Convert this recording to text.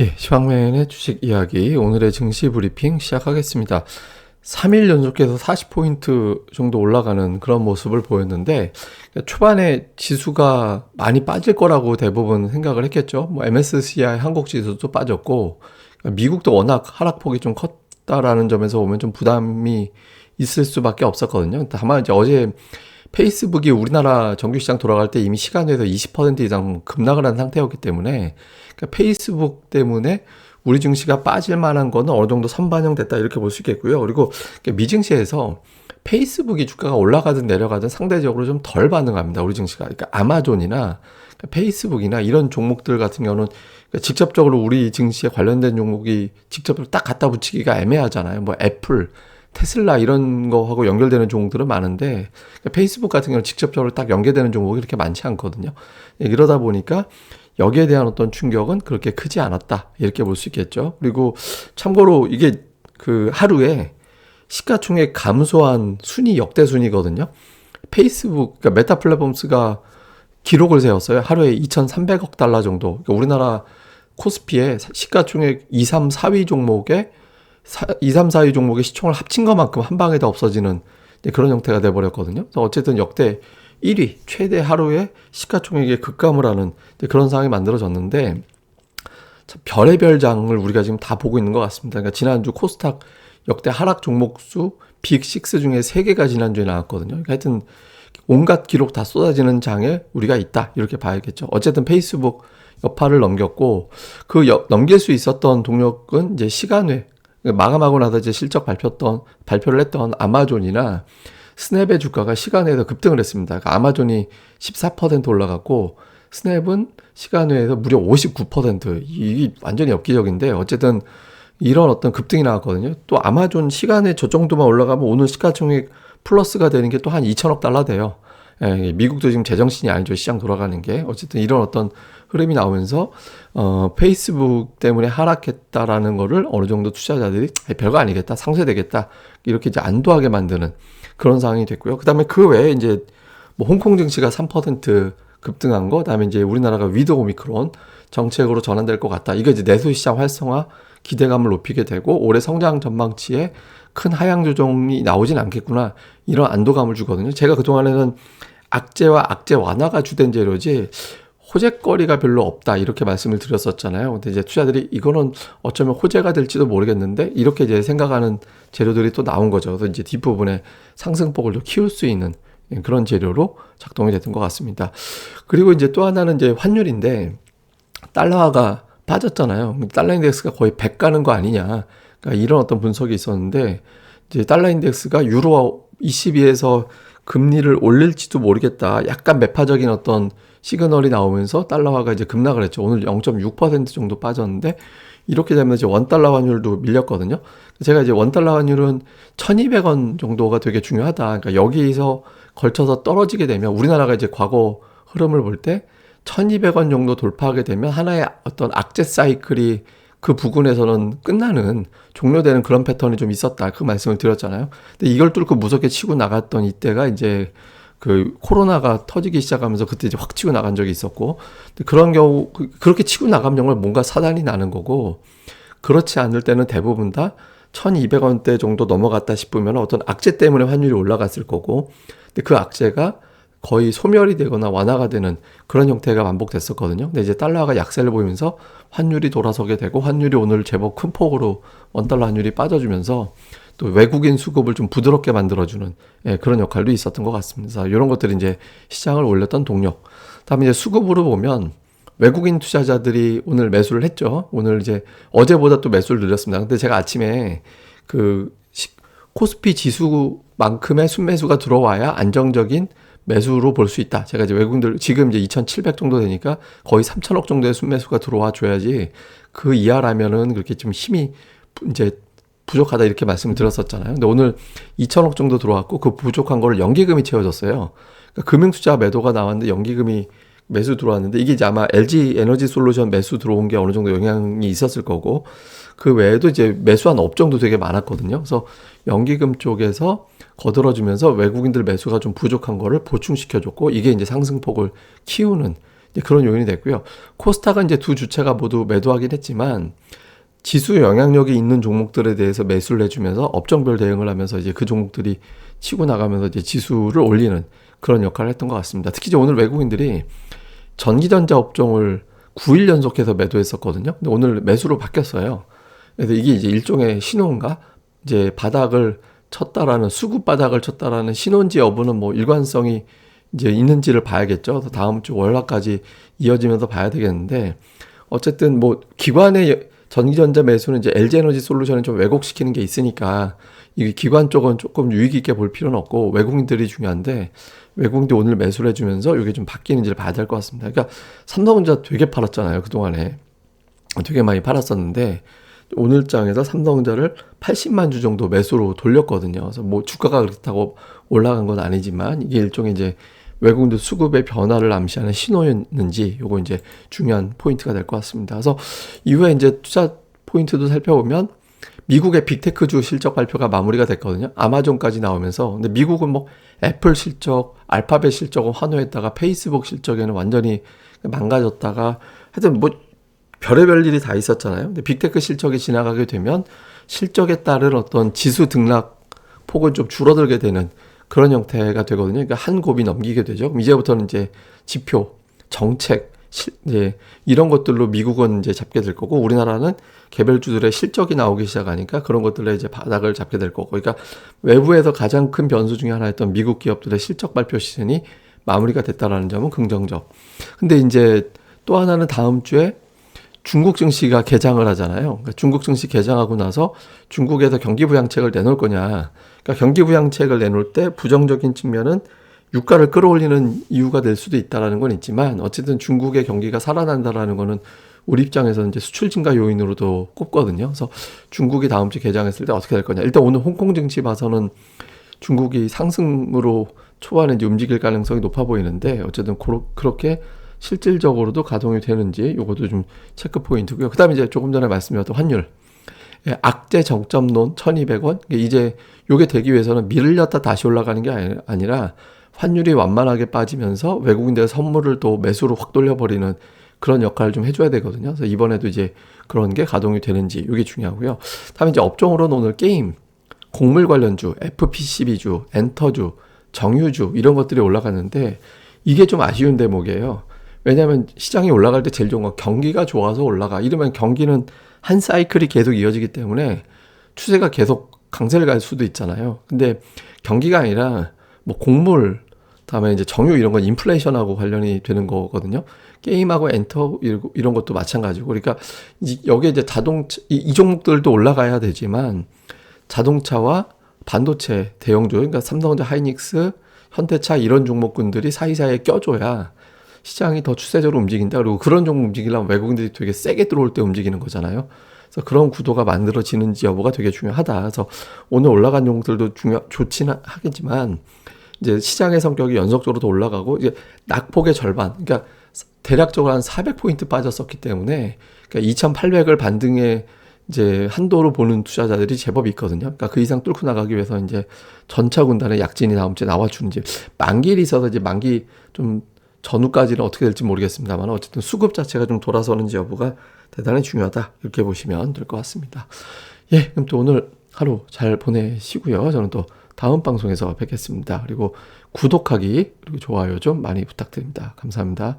예, 시황맨의 주식 이야기 오늘의 증시 브리핑 시작하겠습니다. 3일 연속해서 40포인트 정도 올라가는 그런 모습을 보였는데 초반에 지수가 많이 빠질 거라고 대부분 생각을 했겠죠. 뭐 MSCI 한국 지수도 빠졌고 미국도 워낙 하락폭이 좀 컸다라는 점에서 보면 좀 부담이 있을 수밖에 없었거든요. 다만 이제 어제 페이스북이 우리나라 정규시장 돌아갈 때 이미 시간에서 20% 이상 급락을 한 상태였기 때문에 그러니까 페이스북 때문에 우리 증시가 빠질 만한 거는 어느 정도 선반영됐다 이렇게 볼 수 있겠고요. 그리고 미증시에서 페이스북이 주가가 올라가든 내려가든 상대적으로 좀 덜 반응합니다. 우리 증시가. 그러니까 아마존이나 페이스북이나 이런 종목들 같은 경우는 그러니까 직접적으로 우리 증시에 관련된 종목이 직접적으로 딱 갖다 붙이기가 애매하잖아요. 뭐 애플, 테슬라 이런 거하고 연결되는 종목들은 많은데 그러니까 페이스북 같은 경우는 직접적으로 딱 연계되는 종목이 그렇게 많지 않거든요. 예, 이러다 보니까 여기에 대한 어떤 충격은 그렇게 크지 않았다. 이렇게 볼 수 있겠죠. 그리고 참고로 이게 그 하루에 시가총액 감소한 순위 역대 순위거든요. 페이스북, 그러니까 메타 플랫폼스가 기록을 세웠어요. 하루에 2,300억 달러 정도. 그러니까 우리나라 코스피의 시가총액 2, 3, 4위 종목에 2, 3, 4위 종목의 시총을 합친 것만큼 한 방에 다 없어지는 그런 형태가 돼버렸거든요. 어쨌든 역대 1위 최대 하루에 시가총액의 급감을 하는 그런 상황이 만들어졌는데 별의별 장을 우리가 지금 다 보고 있는 것 같습니다. 그러니까 지난주 코스닥 역대 하락 종목 수 빅6 중에 3개가 지난주에 나왔거든요. 그러니까 하여튼 온갖 기록 다 쏟아지는 장에 우리가 있다. 이렇게 봐야겠죠. 어쨌든 페이스북 여파를 넘겼고 그 여, 넘길 수 있었던 동력은 이제 시간외 마감하고 나서 이제 실적 발표했던 발표를 했던 아마존이나 스냅의 주가가 시간외에서 급등을 했습니다. 그러니까 아마존이 14% 올라갔고 스냅은 시간 외에서 무려 59% 이게 완전히 엽기적인데 어쨌든 이런 어떤 급등이 나왔거든요. 또 아마존 시간에 저 정도만 올라가면 오늘 시가총액 플러스가 되는 게 또 한 2천억 달러 돼요. 예, 미국도 지금 제정신이 아니죠. 시장 돌아가는 게. 어쨌든 이런 어떤 흐름이 나오면서, 어, 페이스북 때문에 하락했다라는 거를 어느 정도 투자자들이 별거 아니겠다. 상쇄되겠다. 이렇게 이제 안도하게 만드는 그런 상황이 됐고요. 그 다음에 그 외에 이제 뭐 홍콩 증시가 3% 급등한 거, 그다음에 이제 우리나라가 위드 오미크론 정책으로 전환될 것 같다. 이거 이제 내수 시장 활성화 기대감을 높이게 되고 올해 성장 전망치에 큰 하향 조정이 나오진 않겠구나 이런 안도감을 주거든요. 제가 그 동안에는 악재와 악재 완화가 주된 재료지 호재거리가 별로 없다 이렇게 말씀을 드렸었잖아요. 근데 이제 투자들이 이거는 어쩌면 호재가 될지도 모르겠는데 이렇게 이제 생각하는 재료들이 또 나온 거죠. 그래서 이제 뒷부분에 상승폭을 더 키울 수 있는 그런 재료로 작동이 됐던 것 같습니다. 그리고 이제 또 하나는 이제 환율인데 달러화가 빠졌잖아요. 달러 인덱스가 거의 100 가는 거 아니냐. 그러니까 이런 어떤 분석이 있었는데 이제 달러 인덱스가 유로와 ECB에서 금리를 올릴지도 모르겠다. 약간 매파적인 어떤 시그널이 나오면서 달러화가 이제 급락을 했죠. 오늘 0.6% 정도 빠졌는데 이렇게 되면 이제 원달러 환율도 밀렸거든요. 제가 이제 원달러 환율은 1200원 정도가 되게 중요하다. 그러니까 여기서 걸쳐서 떨어지게 되면 우리나라가 이제 과거 흐름을 볼 때 1200원 정도 돌파하게 되면 하나의 어떤 악재 사이클이 그 부근에서는 끝나는 종료되는 그런 패턴이 좀 있었다. 그 말씀을 드렸잖아요. 근데 이걸 뚫고 무섭게 치고 나갔던 이때가 이제 그 코로나가 터지기 시작하면서 그때 이제 확 치고 나간 적이 있었고 그런 경우 그, 그렇게 치고 나가면 뭔가 사단이 나는 거고 그렇지 않을 때는 대부분 다 1200원대 정도 넘어갔다 싶으면 어떤 악재 때문에 환율이 올라갔을 거고 근데 그 악재가 거의 소멸이 되거나 완화가 되는 그런 형태가 반복됐었거든요. 근데 이제 달러가 약세를 보이면서 환율이 돌아서게 되고 환율이 오늘 제법 큰 폭으로 원달러 환율이 빠져주면서 또 외국인 수급을 좀 부드럽게 만들어주는 예, 그런 역할도 있었던 것 같습니다. 이런 것들이 이제 시장을 올렸던 동력. 다음에 이제 수급으로 보면 외국인 투자자들이 오늘 매수를 했죠. 오늘 이제 어제보다 또 매수를 늘렸습니다. 근데 제가 아침에 그 코스피 지수만큼의 순매수가 들어와야 안정적인 매수로 볼 수 있다. 제가 이제 외국인들 지금 이제 2,700 정도 되니까 거의 3,000억 정도의 순매수가 들어와 줘야지 그 이하라면은 그렇게 좀 힘이 이제 부족하다 이렇게 말씀을 드렸었잖아요. 근데 오늘 2천억 정도 들어왔고 그 부족한 거를 연기금이 채워졌어요. 그러니까 금융투자 매도가 나왔는데 연기금이 매수 들어왔는데 이게 이제 아마 LG 에너지 솔루션 매수 들어온 게 어느 정도 영향이 있었을 거고 그 외에도 이제 매수한 업종도 되게 많았거든요. 그래서 연기금 쪽에서 거들어주면서 외국인들 매수가 좀 부족한 거를 보충시켜줬고 이게 이제 상승폭을 키우는 그런 요인이 됐고요. 코스닥은 이제 두 주체가 모두 매도하긴 했지만 지수 영향력이 있는 종목들에 대해서 매수를 해주면서 업종별 대응을 하면서 이제 그 종목들이 치고 나가면서 이제 지수를 올리는 그런 역할을 했던 것 같습니다. 특히 이제 오늘 외국인들이 전기전자 업종을 9일 연속해서 매도했었거든요. 근데 오늘 매수로 바뀌었어요. 그래서 이게 이제 일종의 신호인가? 이제 바닥을 쳤다라는 수급 바닥을 쳤다라는 신호인지 여부는 뭐 일관성이 이제 있는지를 봐야겠죠. 그래서 다음 주 월화까지 이어지면서 봐야 되겠는데 어쨌든 뭐 기관의 전기전자 매수는 이제 LG에너지 솔루션을 좀 왜곡시키는 게 있으니까 이 기관 쪽은 조금 유익 있게 볼 필요는 없고 외국인들이 중요한데 외국인들 오늘 매수를 해주면서 이게 좀 바뀌는지를 봐야 될 것 같습니다. 그러니까 삼성전자 되게 팔았잖아요 그 동안에 되게 많이 팔았었는데 오늘 장에서 삼성전자를 80만 주 정도 매수로 돌렸거든요. 그래서 뭐 주가가 그렇다고 올라간 건 아니지만 이게 일종의 이제 외국인들 수급의 변화를 암시하는 신호였는지 요거 이제 중요한 포인트가 될 것 같습니다. 그래서 이후에 이제 투자 포인트도 살펴보면 미국의 빅테크주 실적 발표가 마무리가 됐거든요. 아마존까지 나오면서 근데 미국은 뭐 애플 실적, 알파벳 실적은 환호했다가 페이스북 실적에는 완전히 망가졌다가 하여튼 뭐 별의별 일이 다 있었잖아요. 근데 빅테크 실적이 지나가게 되면 실적에 따른 어떤 지수 등락 폭은 좀 줄어들게 되는 그런 형태가 되거든요. 그러니까 한 곱이 넘기게 되죠. 그럼 이제부터는 이제 지표, 정책, 실, 이제 이런 것들로 미국은 이제 잡게 될 거고 우리나라는 개별주들의 실적이 나오기 시작하니까 그런 것들에 이제 바닥을 잡게 될 거고. 그러니까 외부에서 가장 큰 변수 중에 하나였던 미국 기업들의 실적 발표 시즌이 마무리가 됐다라는 점은 긍정적. 근데 이제 또 하나는 다음 주에 중국 증시가 개장을 하잖아요. 그러니까 중국 증시 개장하고 나서 중국에서 경기 부양책을 내놓을 거냐. 그러니까 경기 부양책을 내놓을 때 부정적인 측면은 유가를 끌어올리는 이유가 될 수도 있다라는 건 있지만 어쨌든 중국의 경기가 살아난다라는 거는 우리 입장에서는 이제 수출 증가 요인으로도 꼽거든요. 그래서 중국이 다음 주 개장했을 때 어떻게 될 거냐. 일단 오늘 홍콩 증시 봐서는 중국이 상승으로 초반에 이제 움직일 가능성이 높아 보이는데 어쨌든 그렇게 실질적으로도 가동이 되는지 요것도 좀 체크 포인트고요. 그다음에 이제 조금 전에 말씀드렸던 환율. 예, 악재 정점론 1200원. 이제 요게 되기 위해서는 밀렸다 다시 올라가는 게 아니라 환율이 완만하게 빠지면서 외국인들의 선물을 또 매수로 확 돌려버리는 그런 역할을 좀 해줘야 되거든요. 그래서 이번에도 이제 그런 게 가동이 되는지 이게 중요하고요. 다음에 이제 업종으로는 오늘 게임, 곡물 관련주, FPCB주, 엔터주, 정유주 이런 것들이 올라갔는데 이게 좀 아쉬운 대목이에요. 왜냐하면 시장이 올라갈 때 제일 좋은 건 경기가 좋아서 올라가. 이러면 경기는 한 사이클이 계속 이어지기 때문에 추세가 계속 강세를 갈 수도 있잖아요. 근데 경기가 아니라 뭐 곡물, 다음에 이제 정유 이런 건 인플레이션하고 관련이 되는 거거든요. 게임하고 엔터 이런 것도 마찬가지고. 그러니까 여기에 이제 자동차, 이, 이 종목들도 올라가야 되지만 자동차와 반도체 대형주, 그러니까 삼성전자, 하이닉스, 현대차 이런 종목군들이 사이사이에 껴줘야 시장이 더 추세적으로 움직인다. 그리고 그런 종목 움직이려면 외국인들이 되게 세게 들어올 때 움직이는 거잖아요. 그래서 그런 구도가 만들어지는지 여부가 되게 중요하다. 그래서 오늘 올라간 종목들도 중요 좋지는 하겠지만 이제 시장의 성격이 연속적으로 더 올라가고 이제 낙폭의 절반, 그러니까 대략적으로 한 400포인트 빠졌었기 때문에 그러니까 2,800을 반등에 이제 한도로 보는 투자자들이 제법 있거든요. 그러니까 그 이상 뚫고 나가기 위해서 이제 전차 군단의 약진이 다음 주에 나와주는지 만기일이 있어서 이제 만기 좀 전후까지는 어떻게 될지 모르겠습니다만 어쨌든 수급 자체가 좀 돌아서는지 여부가 대단히 중요하다 이렇게 보시면 될 것 같습니다. 예, 그럼 또 오늘 하루 잘 보내시고요. 저는 또 다음 방송에서 뵙겠습니다. 그리고 구독하기 그리고 좋아요 좀 많이 부탁드립니다. 감사합니다.